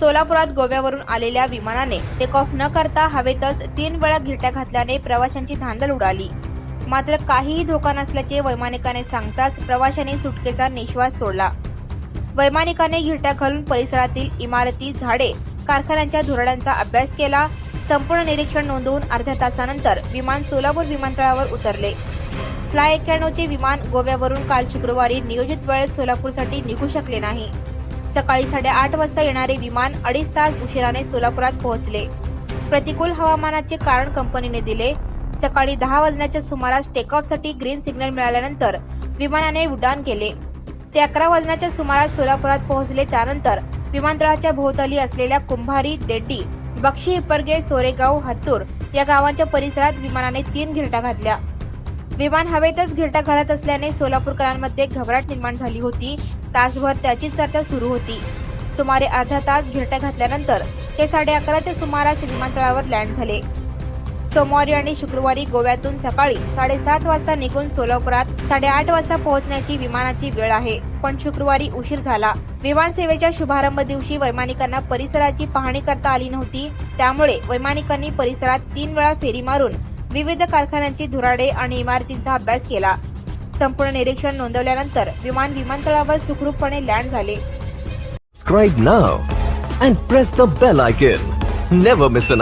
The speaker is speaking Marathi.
सोलापुरात गोव्यावरून आलेल्या विमानाने टेक ऑफ न करता हवेतच तीन वेळा घिरट्या घातल्याने प्रवाशांची धांदल उडाली. मात्र काहीही धोका नसल्याचे वैमानिकाने सांगताच प्रवाशांनी सुटकेचा निश्वास सोडला. वैमानिकाने घिरट्या घालून परिसरातील इमारती झाडे कारखान्यांच्या धोरणांचा अभ्यास केला. संपूर्ण निरीक्षण नोंदवून अर्ध्या तासानंतर विमान सोलापूर विमानतळावर उतरले. फ्लाय एक्क्याण्णवचे विमान गोव्यावरून काल शुक्रवारी नियोजित वेळेत सोलापूरसाठी निघू शकले नाही. सकाळी साडेआठ वाजता येणारे विमान अडीच तास उशिराने सोलापुरात पोहोचले. प्रतिकूल हवामानाचे कारण कंपनीने दिले. सकाळी दहा वाजण्याच्या सुमारास टेकऑफसाठी ग्रीन सिग्नल मिळाल्यानंतर विमानाने उड्डाण केले. ते अकरा वाजण्याच्या सुमारास सोलापुरात पोहोचले. त्यानंतर विमानतळाच्या भोवताली असलेल्या कुंभारी देड्डी बक्षी हिप्परगे सोरेगाव हत्तूर या गावांच्या परिसरात विमानाने तीन घिरटा घातल्या. विमान हवेतच घिरटा घालत असल्याने सोलापूरकरांमध्ये घबराट निर्माण झाली होती. तासभर त्याचीच चर्चा सुरू होती. सुमारे अर्धा तास घिरट्या घातल्यानंतर ते साडे अकराच्या सुमारास विमानतळावर लँड झाले. सोमवारी आणि शुक्रवारी गोव्यातून सकाळी साडेसात वाजता निघून सोलापुरात साडेआठ वाजता पोहोचण्याची विमानाची वेळ आहे. पण शुक्रवारी उशीर झाला. विमान सेवेच्या शुभारंभ दिवशी वैमानिकांना परिसराची पाहणी करता आली नव्हती. त्यामुळे वैमानिकांनी परिसरात तीन वेळा फेरी मारून विविध कारखान्यांची धुराडे आणि इमारतींचा अभ्यास केला संपूर्ण निरीक्षण नोंदवल्यानंतर विमान विमानतळावर सुखरूपपणे लँड झाले Subscribe now and press the bell icon. Never miss an.